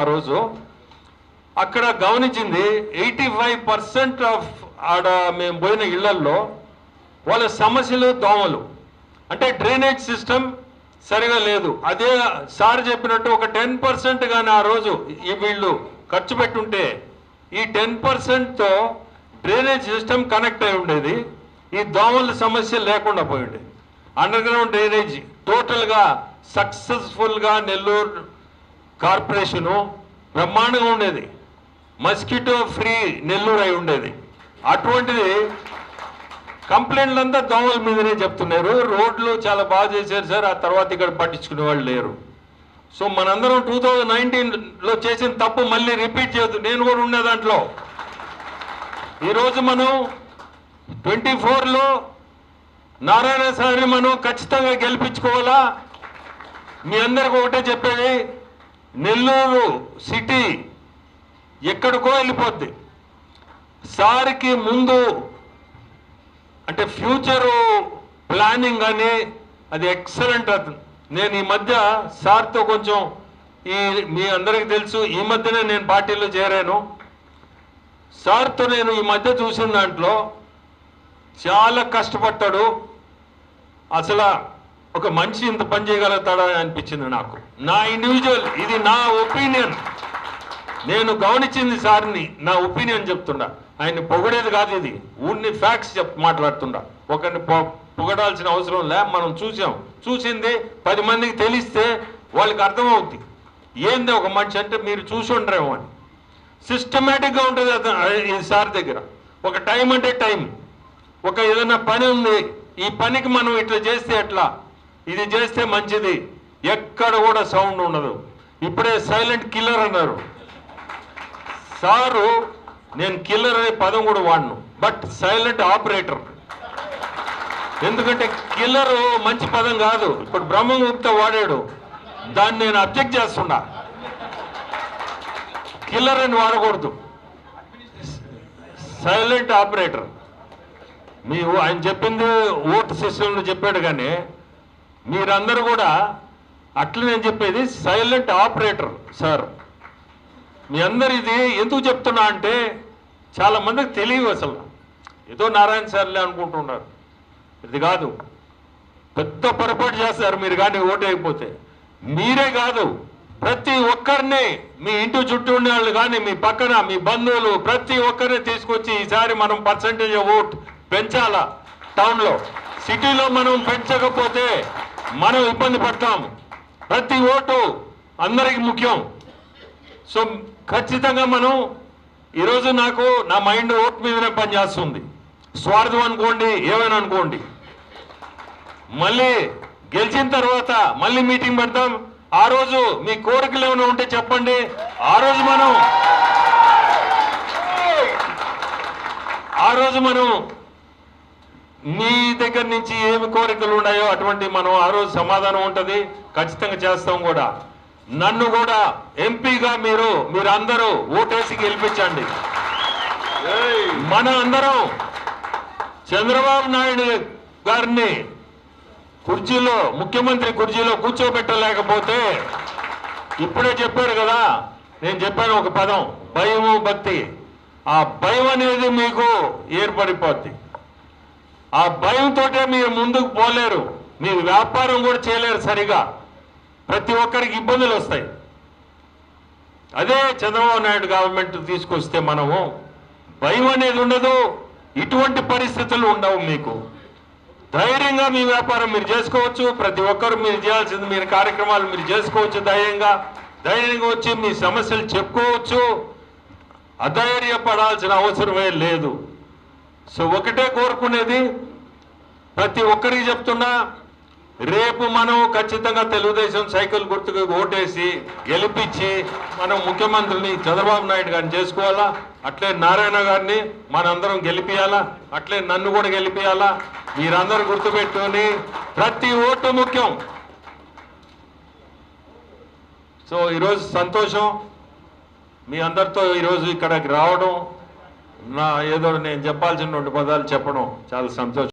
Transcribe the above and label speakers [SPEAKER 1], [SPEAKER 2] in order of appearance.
[SPEAKER 1] ఆ రోజు అక్కడ గమనించింది ఎయిటీ ఫైవ్ పర్సెంట్ ఆఫ్ ఆడ మేము పోయిన ఇళ్ళల్లో వాళ్ళ సమస్యలు దోమలు. అంటే డ్రైనేజ్ సిస్టమ్ సరిగా లేదు. అదే సార్ చెప్పినట్టు ఒక టెన్ పర్సెంట్ కానీ ఆ రోజు ఈ వీళ్ళు ఖర్చు పెట్టుంటే ఈ టెన్ పర్సెంట్తో డ్రైనేజ్ సిస్టమ్ కనెక్ట్ అయి ఉండేది. ఈ దోమల సమస్య లేకుండా పోయి ఉండేది. అండర్ గ్రౌండ్ డ్రైనేజ్ టోటల్గా సక్సెస్ఫుల్గా నెల్లూరు కార్పొరేషను బ్రహ్మాండంగా ఉండేది. మస్కిటో ఫ్రీ నెల్లూరు అయి ఉండేది. అటువంటిది కంప్లైంట్లు అంతా దోమల మీదనే చెప్తున్నారు. రోడ్లు చాలా బాగా చేశారు సార్. ఆ తర్వాత ఇక్కడ పట్టించుకునే వాళ్ళు లేరు. సో మనందరం టూ థౌజండ్ నైన్టీన్లో చేసిన తప్పు మళ్ళీ రిపీట్ చేయొద్దు. నేను కూడా ఉండే దాంట్లో. ఈరోజు మనం ట్వంటీ ఫోర్లో నారాయణ సారి మనం ఖచ్చితంగా గెలిపించుకోవాలా? మీ అందరికి ఒకటే చెప్పేది. నెల్లూరు సిటీ ఎక్కడికో వెళ్ళిపోద్ది. సార్కి ముందు అంటే ఫ్యూచరు ప్లానింగ్ అని అది ఎక్సలెంట్ అది. నేను ఈ మధ్య సార్తో కొంచెం ఈ మీ అందరికీ తెలుసు ఈ మధ్యనే నేను పార్టీలో చేరాను. సార్తో నేను ఈ మధ్య చూసిన దాంట్లో చాలా కష్టపడ్డాడు. అసలు ఒక మనిషి ఇంత పని చేయగలుగుతాడా అనిపించింది నాకు. నా ఇండివిజువల్ ఇది నా ఒపీనియన్ నేను గమనించింది సార్ని నా ఒపీనియన్ చెప్తుండా. ఆయన్ని పొగడేది కాదు ఇది. ఊరిని ఫ్యాక్ట్స్ చెప్ మాట్లాడుతుండా. ఒకరిని పొగడాల్సిన అవసరం లే మనం చూసాం. చూసింది పది మందికి తెలిస్తే వాళ్ళకి అర్థమవుద్ది. ఏంది ఒక మనిషి అంటే మీరు చూసి ఉండరేమో అని. సిస్టమేటిక్గా ఉంటుంది అతను ఈ సార్ దగ్గర. ఒక టైం అంటే టైం ఒక ఏదైనా పని ఉంది. ఈ పనికి మనం ఇట్లా చేస్తే ఎట్లా? ఇది చేస్తే మంచిది. ఎక్కడ కూడా సౌండ్ ఉండదు. ఇప్పుడే సైలెంట్ కిల్లర్ అన్నారు. సారు నేను కిల్లర్ అనే పదం కూడా వాడను బట్ సైలెంట్ ఆపరేటర్. ఎందుకంటే కిల్లర్ మంచి పదం కాదు. ఇప్పుడు బ్రహ్మగుప్త వాడాడు. దాన్ని నేను అబ్జెక్ట్ చేస్తున్నా. కిల్లర్ అని వాడకూడదు. Silent operator. మీ ఆయన చెప్పింది ఓటు సిస్టంలో చెప్పాడు కానీ మీరందరూ కూడా అట్లా నేను చెప్పేది సైలెంట్ ఆపరేటర్ సార్. మీ అందరు ఇది ఎందుకు చెప్తున్నా అంటే చాలామందికి తెలియదు అసలు. ఏదో నారాయణ సార్లే అనుకుంటున్నారు. ఇది కాదు. పెద్ద పొరపాటు చేస్తారు మీరు కానీ ఓటేయకపోతే అయిపోతే మీరే కాదు. ప్రతి ఒక్కరిని మీ ఇంటి చుట్టూ ఉండే వాళ్ళు కానీ మీ పక్కన మీ బంధువులు ప్రతి ఒక్కరిని తీసుకొచ్చి ఈసారి మనం పర్సంటేజ్ ఓట్ పెంచాలా? టౌన్లో సిటీలో మనం పెంచకపోతే మనం ఇబ్బంది పడతాం. ప్రతి ఓటు అందరికి ముఖ్యం. సో ఖచ్చితంగా మనం ఈరోజు నాకు నా మైండ్ ఓటు మీదనే పనిచేస్తుంది. స్వార్థం అనుకోండి ఏమైనా అనుకోండి. మళ్ళీ గెలిచిన తర్వాత మళ్ళీ మీటింగ్ పెడతాం. ఆ రోజు మీ కోరికలు ఏమైనా ఉంటే చెప్పండి. ఆ రోజు మనం ఆ రోజు మనం మీ దగ్గర నుంచి ఏమి కోరికలు ఉన్నాయో అటువంటి మనం ఆ రోజు సమాధానం ఉంటది. ఖచ్చితంగా చేస్తాం కూడా. నన్ను కూడా ఎంపీగా మీరు మీరు అందరూ ఓటేసి గెలిపించండి. మన అందరం చంద్రబాబు నాయుడు గారిని కుర్చీలో ముఖ్యమంత్రి కుర్చీలో కూర్చోబెట్టలేకపోతే ఇప్పుడే చెప్పారు కదా నేను చెప్పాను ఒక పదం భయము భక్తి. ఆ భయం అనేది మీకు ఏర్పడిపోద్ది. ఆ భయంతో మీరు ముందుకు పోలేరు. మీరు వ్యాపారం కూడా చేయలేరు సరిగా. ప్రతి ఒక్కరికి ఇబ్బందులు వస్తాయి. అదే చంద్రబాబు నాయుడు గవర్నమెంట్ తీసుకొస్తే మనము భయం అనేది ఉండదు. ఇటువంటి పరిస్థితులు ఉండవు మీకు. ధైర్యంగా మీ వ్యాపారం మీరు చేసుకోవచ్చు. ప్రతి ఒక్కరు మీరు చేయాల్సింది మీరు కార్యక్రమాలు మీరు చేసుకోవచ్చు ధైర్యంగా. ధైర్యంగా వచ్చి మీ సమస్యలు చెప్పుకోవచ్చు. అధైర్యపడాల్సిన అవసరమే లేదు. సో ఒకటే కోరుకునేది ప్రతి ఒక్కరికి చెప్తున్నా రేపు మనం ఖచ్చితంగా తెలుగుదేశం సైకిల్ గుర్తుకు ఓటేసి గెలిపించి మనం ముఖ్యమంత్రిని చంద్రబాబు నాయుడు గారిని చేసుకోవాలా? అట్లే నారాయణ గారిని మనందరం గెలిపియాలా? అట్లే నన్ను కూడా గెలిపియాలా? మీరందరూ గుర్తుపెట్టుకొని ప్రతి ఓటు ముఖ్యం. సో ఈరోజు సంతోషం. మీ అందరితో ఈరోజు ఇక్కడికి రావడం నా ఏదో నేను చెప్పాల్సిన పదాలు చెప్పడం చాలా సంతోషం.